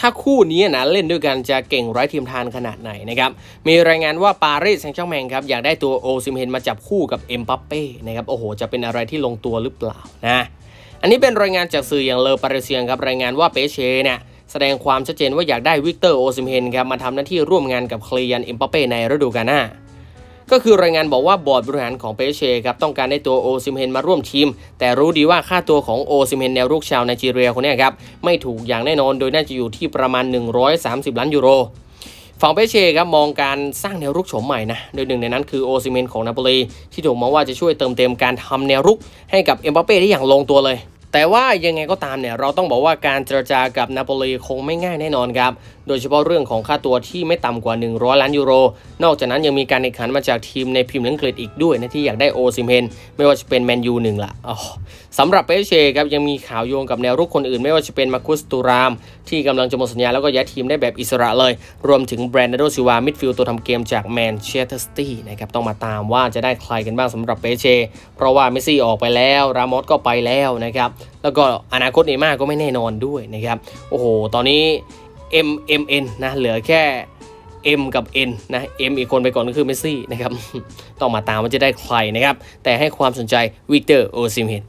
ถ้าคู่นี้นะเล่นด้วยกันจะเก่งไร้ทีมทานขนาดไหนนะครับมีรายงานว่าปารีสแซงต์แชงแมงครับอยากได้ตัวโอซิมเฮนมาจับคู่กับเอ็มปัปเป้นะครับโอ้โหจะเป็นอะไรที่ลงตัวหรือเปล่านะอันนี้เป็นรายงานจากสื่ออย่างเลอปารีเซียงครับรายงานว่าเปเชเนี่ยแสดงความชัดเจนว่าอยากได้วิกเตอร์โอซิมเฮนครับมาทำหน้าที่ร่วมงานกับเคลียันเอ็มปัปเป้ในฤดูกาลหน้า ก็คือรายงานบอกว่าบอร์ดบริหารของเปเชครับต้องการได้ตัวโอซิมเฮนมาร่วมทีม แต่รู้ดีว่าค่าตัวของโอซิมเฮนแนวรุกชาวไนจีเรียคนนี้ครับไม่ถูกอย่างแน่นอนโดยน่าจะอยู่ที่ประมาณ 130 ล้านยูโรฝั่งเปเชครับมองการสร้างแนวรุกโฉมใหม่นะ โดยหนึ่งในนั้นคือโอซิเมนของนาโปลีที่ถูกมองว่าจะช่วยเติมเต็มการทำแนวรุกให้กับเอ็มบัปเป้ได้อย่างลงตัวเลย แต่ว่ายังไงก็ตามเนี่ยเราต้องบอกว่าการเจรจากับนาโปลีคงไม่ง่ายแน่นอนครับ โดยเฉพาะเรื่องของค่าตัวที่ไม่ต่ำกว่า 100 ล้านยูโร นอกจากนั้นยังมีการแข่งขันมาจากทีมในพิมพ์ลีกอังกฤษอีกด้วยนะที่อยากได้โอซิเมนไม่ว่าจะเป็นแมนยูหนึ่งละอ๋อสำหรับเปเชครับยังมีข่าวโยงกับแนวรุกคนอื่น ไม่ว่าจะเป็นมาคุสตูราม ที่กำลังจะหมดสัญญาแล้วก็ย้ายทีมได้แบบอิสระเลย รวมถึงแบรนด์โดซิวามิดฟิลด์ตัวทำเกมจากแมนเชสเตอร์ซิตี้นะครับต้องมาตามว่าจะได้ใครกันบ้างสำหรับเปเชเพราะว่าเมสซี่ออกไปแล้ว รามอสก็ไปแล้วนะครับแล้วก็อนาคตเนย์ม่าร์ก็ไม่แน่นอนด้วยนะครับโอ้โหตอนนี้ M M N นะเหลือแค่ M กับ N นะ M อีกคนไปก่อนก็คือเมสซี่นะครับ ต้องมาตามว่าจะได้ใครนะครับ แต่ให้ความสนใจวิกเตอร์โอซิมเฮน